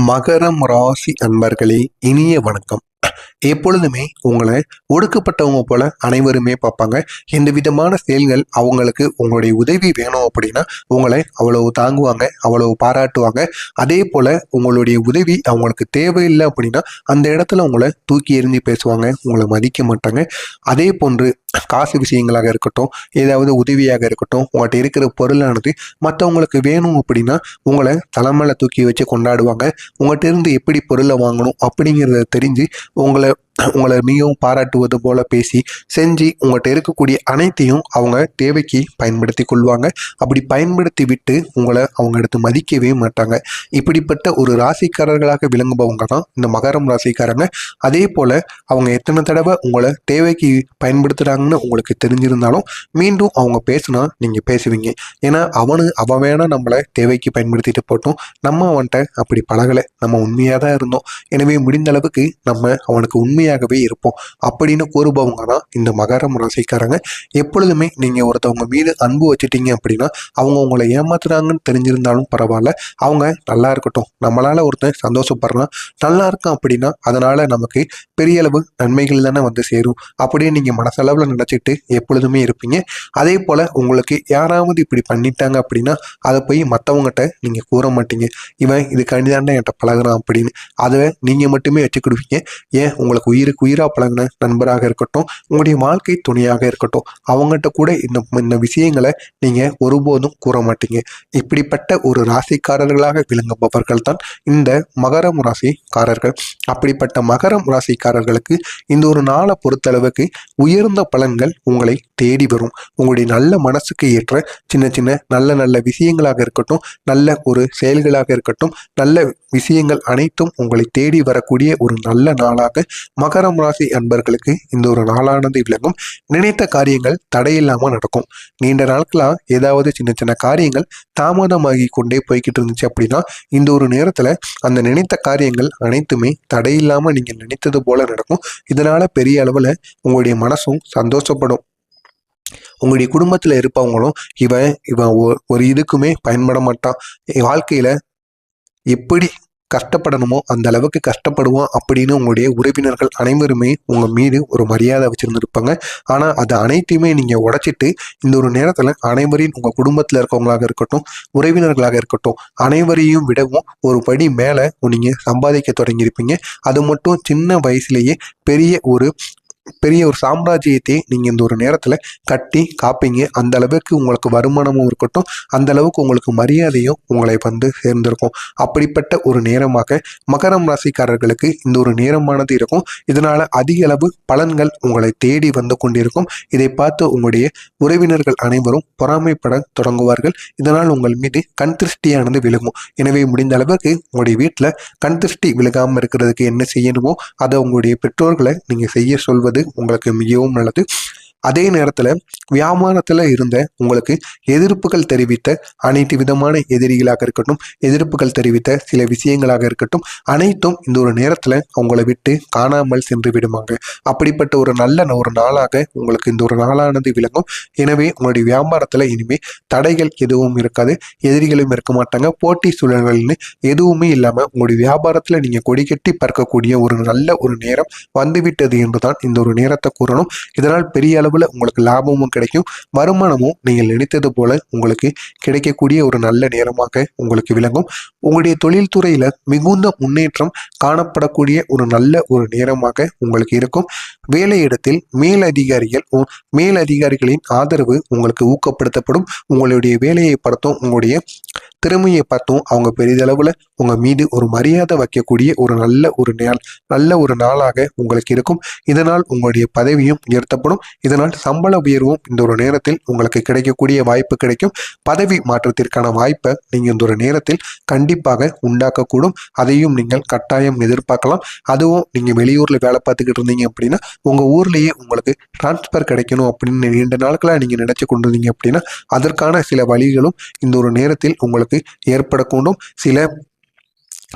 மகரம் ராசி அன்பர்களே இனிய வணக்கம். எப்பொழுதுமே உங்களை ஒடுக்கப்பட்டவங்க போல அனைவருமே பார்ப்பாங்க. இந்த விதமான செயல்கள் அவங்களுக்கு உங்களுடைய உதவி வேணும் அப்படின்னா உங்களை அவ்வளவு தாங்குவாங்க அவ்வளவு பாராட்டுவாங்க. அதே போல உங்களுடைய உதவி அவங்களுக்கு தேவையில்லை அப்படின்னா அந்த இடத்துல உங்களை தூக்கி எறிஞ்சு பேசுவாங்க உங்களை மதிக்க மாட்டாங்க. அதே போன்று காசு விஷயங்களாக இருக்கட்டும் ஏதாவது உதவியாக இருக்கட்டும் உங்கள்கிட்ட இருக்கிற பொருளானது மற்றவங்களுக்கு வேணும் அப்படின்னா உங்களை தலைமையில் தூக்கி வச்சு கொண்டாடுவாங்க. உங்கள்கிட்ட இருந்து எப்படி பொருளை வாங்கணும் அப்படிங்கிறத தெரிஞ்சு உங்களை உங்களை நீயும் பாராட்டுவது போல பேசி செஞ்சு உங்கள்கிட்ட இருக்கக்கூடிய அனைத்தையும் அவங்க தேவைக்கு பயன்படுத்தி கொள்வாங்க. அப்படி பயன்படுத்தி விட்டு உங்களை அவங்க எடுத்து மதிக்கவே மாட்டாங்க. இப்படிப்பட்ட ஒரு ராசிக்காரர்களாக விளங்குபவங்க தான் இந்த மகரம் ராசிக்காரங்க. அதே போல் அவங்க எத்தனை தடவை உங்களை தேவைக்கு பயன்படுத்துகிறாங்கன்னு உங்களுக்கு தெரிஞ்சிருந்தாலும் மீண்டும் அவங்க பேசுனா நீங்கள் பேசுவீங்க. ஏன்னா அவனு அவன் வேணா நம்மளை தேவைக்கு பயன்படுத்திட்டு போட்டோம். நம்ம அவன்கிட்ட அப்படி பழகலை. நம்ம உண்மையாக தான் இருந்தோம். எனவே முடிந்த அளவுக்கு நம்ம அவனுக்கு உண்மையாக உண்மையாகவே இருப்போம். அப்படின்னு கூறுபவங்க தான் இந்த மகரம் ராசிக்காரங்க. எப்பொழுதுமே நீங்கள் ஒருத்தவங்க மீது அன்பு வச்சுட்டீங்க அப்படின்னா அவங்க உங்களை ஏமாத்துறாங்கன்னு தெரிஞ்சிருந்தாலும் பரவாயில்ல. அவங்க நல்லா இருக்கட்டும். நம்மளால ஒருத்தன் சந்தோஷப்படுறான் நல்லா இருக்கான் அப்படின்னா அதனால நமக்கு பெரிய அளவு நன்மைகள் தானே வந்து சேரும். அப்படியே நீங்கள் மனசளவில் நினச்சிட்டு எப்பொழுதுமே இருப்பீங்க. அதே போல் உங்களுக்கு யாராவது இப்படி பண்ணிட்டாங்க அப்படின்னா அதை போய் மற்றவங்ககிட்ட நீங்கள் கூற மாட்டீங்க. இவன் இதுக்காண்டி தானே என்கிட்ட பழகுறான் அப்படின்னு. அதை நீங்கள் மட்டுமே வச்சுக்கிடுவீங்க. ஏன்? உங்களுக்கு உயிருக்கு உயிராக பழங்கின நண்பராக இருக்கட்டும் உங்களுடைய வாழ்க்கை துணையாக இருக்கட்டும் அவங்ககிட்ட கூட இந்த இந்த விஷயங்களை நீங்கள் ஒருபோதும் கூற மாட்டீங்க. இப்படிப்பட்ட ஒரு ராசிக்காரர்களாக விளங்குபவர்கள் தான் இந்த மகரம் ராசிக்காரர்கள். அப்படிப்பட்ட மகரம் ராசிக்காரர்களுக்கு இந்த ஒரு நாளை பொறுத்தளவுக்கு உயர்ந்த பலன்கள் உங்களை தேடி வரும். உங்களுடைய நல்ல மனசுக்கு ஏற்ற சின்ன சின்ன நல்ல நல்ல விஷயங்களாக இருக்கட்டும் நல்ல ஒரு செயல்களாக இருக்கட்டும் நல்ல விஷயங்கள் அனைத்தும் உங்களை தேடி வரக்கூடிய ஒரு நல்ல நாளாக மகரம் ராசி அன்பர்களுக்கு இந்த ஒரு நாளானது விளங்கும். நினைத்த காரியங்கள் தடையில்லாமல் நடக்கும். நீண்ட நாட்களாக ஏதாவது சின்ன சின்ன காரியங்கள் தாமதமாகி கொண்டே போய்கிட்டு இருந்துச்சு அப்படின்னா இந்த ஒரு நேரத்தில் அந்த நினைத்த காரியங்கள் அனைத்துமே தடையில்லாமல் நீங்கள் நினைத்தது போல நடக்கும். இதனால பெரிய அளவில் உங்களுடைய மனசும் சந்தோஷப்படும். உங்களுடைய குடும்பத்தில் இருப்பவங்களும் இவன் இவன் ஒ- ஒரு இதுக்குமே பயன்பட மாட்டான். என் எப்படி கஷ்டப்படணுமோ அந்த அளவுக்கு கஷ்டப்படுவோம் அப்படின்னு உங்களுடைய உறவினர்கள் அனைவருமே உங்கள் மீது ஒரு மரியாதை வச்சுருந்துருப்பாங்க. ஆனால் அது அனைத்தையுமே நீங்கள் உடைச்சிட்டு இந்த ஒரு நேரத்தில் அனைவரையும் உங்கள் குடும்பத்தில் இருக்கவங்களாக இருக்கட்டும் உறவினர்களாக இருக்கட்டும் அனைவரையும் விடவும் ஒரு படி மேலே நீங்கள் சம்பாதிக்க தொடங்கியிருப்பீங்க. அது மட்டும் சின்ன வயசுலேயே பெரிய ஒரு பெரிய ஒரு சாம்ராஜ்யத்தை நீங்கள் இந்த ஒரு நேரத்தில் கட்டி காப்பீங்க. அந்த அளவுக்கு உங்களுக்கு வருமானமும் இருக்கட்டும் அந்த அளவுக்கு உங்களுக்கு மரியாதையும் உங்களை வந்து சேர்ந்திருக்கும். அப்படிப்பட்ட ஒரு நேரமாக மகரம் ராசிக்காரர்களுக்கு இந்த ஒரு நேரமானது இருக்கும். இதனால் அதிக அளவு பலன்கள் உங்களை தேடி வந்து கொண்டிருக்கும். இதை பார்த்து உங்களுடைய உறவினர்கள் அனைவரும் பொறாமைப்பட தொடங்குவார்கள். இதனால் உங்கள் மீது கண் திருஷ்டியானது விழுகும். எனவே முடிந்த அளவுக்கு உங்களுடைய வீட்டில் கண் திருஷ்டி விழுகாமல் இருக்கிறதுக்கு என்ன செய்யணுமோ அதை உங்களுடைய பெற்றோர்களை நீங்கள் செய்ய சொல்வது உங்களுக்கு மிகவும் நல்லது. அதே நேரத்தில் வியாபாரத்தில் இருந்த உங்களுக்கு எதிர்ப்புகள் தெரிவித்த அனைத்து விதமான எதிரிகளாக இருக்கட்டும் எதிர்ப்புகள் தெரிவித்த சில விஷயங்களாக இருக்கட்டும் அனைத்தும் இந்த ஒரு நேரத்தில் உங்களை விட்டு காணாமல் சென்று விடுவாங்க அப்படிப்பட்ட ஒரு நல்ல ஒரு நாளாக உங்களுக்கு இந்த ஒரு நாளானது விளங்கும். எனவே உங்களுடைய வியாபாரத்தில் இனிமேல் தடைகள் எதுவும் இருக்காது எதிரிகளும் இருக்க மாட்டாங்க. போட்டி சூழல்கள்னு எதுவுமே இல்லாமல் உங்களுடைய வியாபாரத்தில் நீங்கள் கொடி கட்டி பறக்கக்கூடிய ஒரு நல்ல ஒரு நேரம் வந்துவிட்டது என்றுதான் இந்த ஒரு நேரத்தை கூறணும். இதனால் பெரிய அளவில் உங்களுக்கு லாபமும் கிடைக்கும். வருமானமும் நீங்கள் நினைத்தது போல உங்களுக்கு கிடைக்கக்கூடிய ஒரு நல்ல நேரமாக உங்களுக்கு விளங்கும். உங்களுடைய தொழில்துறையில் மிகுந்த முன்னேற்றம் காணப்படக்கூடிய ஒரு நல்ல ஒரு நேரமாக உங்களுக்கு இருக்கும். வேலையிடத்தில் மேலதிகாரிகள் உ- மேலதிகாரிகளின் ஆதரவு உங்களுக்கு ஊக்கப்படுத்தப்படும். உங்களுடைய வேலையை படுத்தும் உங்களுடைய திறமையை பார்த்தும் அவங்க பெரிதளவில் உங்கள் மீது ஒரு மரியாதை வைக்கக்கூடிய ஒரு நல்ல ஒரு நாள் நல்ல ஒரு நாளாக உங்களுக்கு இருக்கும். இதனால் உங்களுடைய பதவியும் உயர்த்தப்படும். இதனால் சம்பள உயர்வும் இந்த ஒரு நேரத்தில் உங்களுக்கு கிடைக்கக்கூடிய வாய்ப்பு கிடைக்கும். பதவி மாற்றத்திற்கான வாய்ப்பை நீங்கள் இந்த ஒரு நேரத்தில் கண்டிப்பாக உண்டாக்கக்கூடும். அதையும் நீங்கள் கட்டாயம் எதிர்பார்க்கலாம். அதுவும் நீங்கள் வெளியூரில் வேலை பார்த்துக்கிட்டு இருந்தீங்க அப்படின்னா உங்கள் ஊர்லேயே உங்களுக்கு டிரான்ஸ்ஃபர் கிடைக்கணும் அப்படின்னு நீண்ட நாட்களாக நீங்கள் நினச்சி கொண்டு இருந்தீங்க அப்படின்னா அதற்கான சில வழிகளும் இந்த ஒரு நேரத்தில் உங்களுக்கு ஏற்படக்கூடும். சில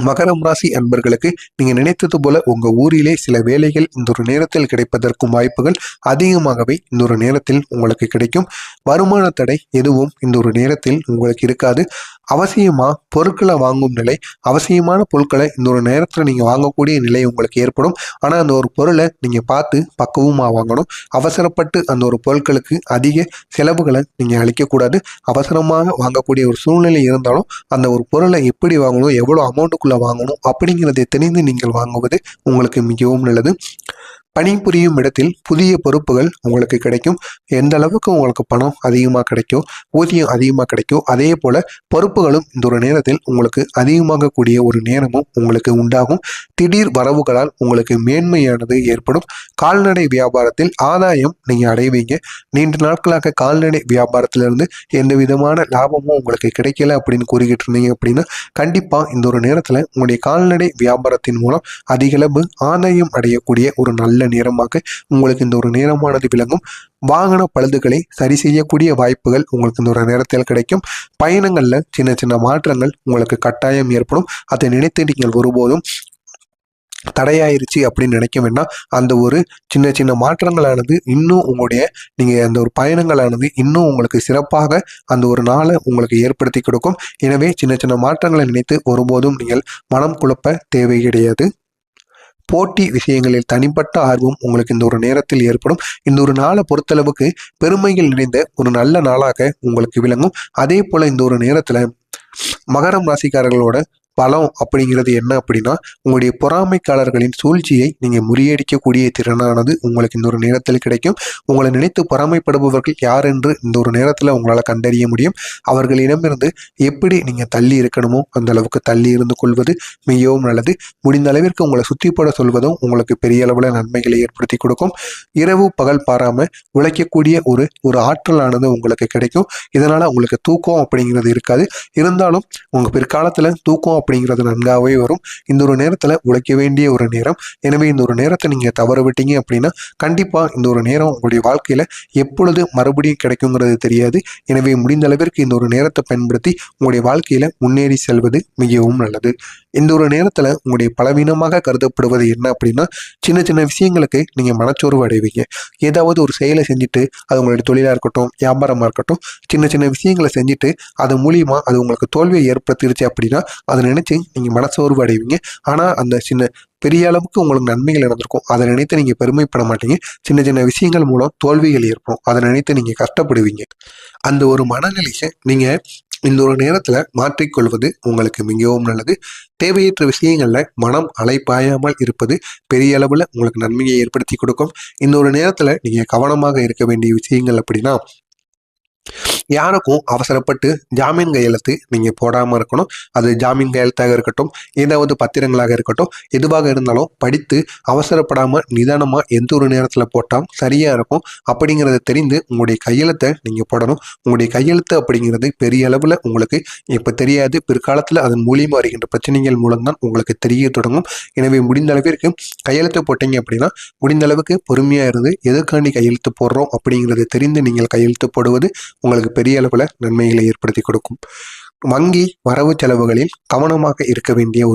மகரம் ராசி அன்பர்களுக்கு நீங்க நினைத்தது போல உங்க ஊரிலே சில வேலைகள் இந்த ஒரு நேரத்தில் கிடைப்பதற்கும் வாய்ப்புகள் அதிகமாகவே இந்த ஒரு நேரத்தில் உங்களுக்கு கிடைக்கும். வருமான தடை எதுவும் இந்த ஒரு நேரத்தில் உங்களுக்கு இருக்காது. அவசியமாக பொருட்களை வாங்கும் நிலை அவசியமான பொருட்களை இந்த ஒரு நேரத்தில் நீங்கள் வாங்கக்கூடிய நிலை உங்களுக்கு ஏற்படும். ஆனால் அந்த ஒரு பொருளை நீங்கள் பார்த்து பக்குவமாக வாங்கணும். அவசரப்பட்டு அந்த ஒரு பொருட்களுக்கு அதிக செலவுகளை நீங்கள் அளிக்கக்கூடாது. அவசரமாக வாங்கக்கூடிய ஒரு சூழ்நிலை இருந்தாலும் அந்த ஒரு பொருளை எப்படி வாங்கணும் எவ்வளோ அமௌண்ட்டுக்குள்ளே வாங்கணும் அப்படிங்கிறதை தெரிந்து நீங்கள் வாங்குவது உங்களுக்கு மிகவும் நல்லது. பணிபுரியும் இடத்தில் புதிய பொறுப்புகள் உங்களுக்கு கிடைக்கும். எந்த அளவுக்கு உங்களுக்கு பணம் அதிகமாக கிடைக்கும் ஊதியம் அதிகமாக கிடைக்கும் அதே போல் பொறுப்பு பொறுப்புகளும் இந்த ஒரு நேரத்தில் உங்களுக்கு அதிகமாகக்கூடிய ஒரு நேரமும் உங்களுக்கு உண்டாகும். திடீர் வரவுகளால் உங்களுக்கு மேன்மையானது ஏற்படும். கால்நடை வியாபாரத்தில் ஆதாயம் நீங்கள் அடைவீங்க. நீண்ட நாட்களாக கால்நடை வியாபாரத்திலிருந்து எந்த விதமான லாபமும் உங்களுக்கு கிடைக்கல அப்படின்னு கூறிக்கிட்டு இருந்தீங்க அப்படின்னா கண்டிப்பாக இந்த ஒரு நேரத்தில் உங்களுடைய கால்நடை வியாபாரத்தின் மூலம் அதிகளவு ஆதாயம் அடையக்கூடிய ஒரு நல்ல நேரமாக உங்களுக்கு இந்த ஒரு நேரமானது விளங்கும். வாகன பழுதுகளை சரி செய்யக்கூடிய வாய்ப்புகள் உங்களுக்கு இந்த ஒரு நேரத்தில் கிடைக்கும். பயணங்களில் சின்ன சின்ன மாற்றங்கள் உங்களுக்கு கட்டாயம் ஏற்படும். அதை நினைத்து நீங்கள் ஒருபோதும் தடையாயிருச்சு அப்படின்னு நினைக்க வேண்டாம். அந்த ஒரு சின்ன சின்ன மாற்றங்களானது இன்னும் உங்களுடைய நீங்கள் அந்த ஒரு பயணங்களானது இன்னும் உங்களுக்கு சிறப்பாக அந்த ஒரு நாளை உங்களுக்கு ஏற்படுத்தி கொடுக்கும். எனவே சின்ன சின்ன மாற்றங்களை நினைத்து ஒருபோதும் நீங்கள் மனம் குழப்ப தேவை கிடையாது போட்டி விஷயங்களில் தனிப்பட்ட ஆர்வம் உங்களுக்கு இந்த ஒரு நேரத்தில் ஏற்படும். இந்த ஒரு நாளை பொறுத்தளவுக்கு பெருமைகள் நிறைந்த ஒரு நல்ல நாளாக உங்களுக்கு விளங்கும். அதே போல இந்த ஒரு நேரத்தில் மகரம் ராசிக்காரர்களோட பலம் அப்படிங்கிறது என்ன அப்படின்னா உங்களுடைய பொறாமைக்காரர்களின் சூழ்ச்சியை நீங்கள் முறியடிக்கக்கூடிய திறனானது உங்களுக்கு இந்த ஒரு நேரத்தில் கிடைக்கும். உங்களை நினைத்து பொறாமைப்படுபவர்கள் யார் என்று இந்த ஒரு நேரத்தில் உங்களால் கண்டறிய முடியும். அவர்களிடமிருந்து எப்படி நீங்கள் தள்ளி இருக்கணுமோ அந்த அளவுக்கு தள்ளி இருந்து கொள்வது மிகவும் நல்லது. முடிந்த அளவிற்கு உங்களை சுற்றிப்பட சொல்வதும் உங்களுக்கு பெரிய அளவில் நன்மைகளை ஏற்படுத்தி கொடுக்கும். இரவு பகல் பாராமல் உழைக்கக்கூடிய ஒரு ஒரு ஆற்றலானது உங்களுக்கு கிடைக்கும். இதனால் உங்களுக்கு தூக்கம் அப்படிங்கிறது இருக்காது. இருந்தாலும் உங்கள் பிற்காலத்தில் தூக்கம் அப்படிங்கிறது நன்காகவே வரும். இந்த ஒரு நேரத்தில் உழைக்க வேண்டிய ஒரு நேரம். எனவே இந்த ஒரு நேரத்தை நீங்கள் தவற விட்டீங்க அப்படின்னா கண்டிப்பாக இந்த ஒரு நேரம் உங்களுடைய வாழ்க்கையில் எப்பொழுது மறுபடியும் கிடைக்குங்கிறது தெரியாது. எனவே முடிந்த அளவிற்கு இந்த ஒரு நேரத்தை பயன்படுத்தி உங்களுடைய வாழ்க்கையில் முன்னேறி செல்வது மிகவும் நல்லது. இந்த ஒரு நேரத்தில் உங்களுடைய பலவீனமாக கருதப்படுவது என்ன அப்படின்னா சின்ன சின்ன விஷயங்களுக்கு நீங்கள் மனச்சோர்வு அடைவீங்க. ஏதாவது ஒரு செயலை செஞ்சுட்டு அது உங்களுடைய தொழிலாக இருக்கட்டும் வியாபாரமாக இருக்கட்டும் சின்ன சின்ன விஷயங்களை செஞ்சுட்டு அது மூலியமாக அது உங்களுக்கு தோல்வியை ஏற்படுத்திருச்சு அப்படின்னா அதை நினச்சி நீங்கள் மனசோர்வு அடைவீங்க ஆனால் அந்த சின்ன பெரிய அளவுக்கு உங்களுக்கு நன்மைகள் நடந்திருக்கும். அதை நினைத்து நீங்கள் பெருமைப்பட மாட்டீங்க. சின்ன சின்ன விஷயங்கள் மூலம் தோல்விகள் ஏற்படும். அதை நினைத்து நீங்கள் கஷ்டப்படுவீங்க. அந்த ஒரு மனநிலையை நீங்கள் இந்த ஒரு நேரத்தில் மாற்றிக்கொள்வது உங்களுக்கு மிகவும் நல்லது. தேவையற்ற விஷயங்களில் மனம் அலைப்பாயாமல் இருப்பது பெரிய அளவில் உங்களுக்கு நன்மையை ஏற்படுத்தி கொடுக்கும். இந்த ஒரு நேரத்தில் நீங்கள் கவனமாக இருக்க வேண்டிய விஷயங்கள் அப்படின்னா யாருக்கும் அவசரப்பட்டு ஜாமீன் கையெழுத்து நீங்கள் போடாமல் இருக்கணும். அது ஜாமீன் கையெழுத்தாக இருக்கட்டும் ஏதாவது பத்திரங்களாக இருக்கட்டும் எதுவாக இருந்தாலும் படித்து அவசரப்படாமல் நிதானமாக எந்த ஒரு நேரத்தில் போட்டால் சரியாக இருக்கும். அப்படிங்கிறத தெரிந்து உங்களுடைய கையெழுத்தை நீங்கள் போடணும். உங்களுடைய கையெழுத்து அப்படிங்கிறது பெரிய அளவில் உங்களுக்கு இப்போ தெரியாது. பிற்காலத்தில் அதன் மூலியமாக வருகின்ற பிரச்சனைகள் மூலம்தான் உங்களுக்கு தெரிய தொடங்கும். எனவே முடிந்த அளவிற்கு கையெழுத்து போட்டீங்க அப்படின்னா முடிந்த அளவுக்கு பொறுமையாக இருந்து எதற்காண்டி கையெழுத்து போடுறோம் அப்படிங்கிறத தெரிந்து நீங்கள் கையெழுத்து போடுவது உங்களுக்கு பெரிய அளவில் நன்மைகளை ஏற்படுத்தி கொடுக்கும். வங்கி வரவு செலவுகளில் கவனமாக இருக்க வேண்டிய ஒரு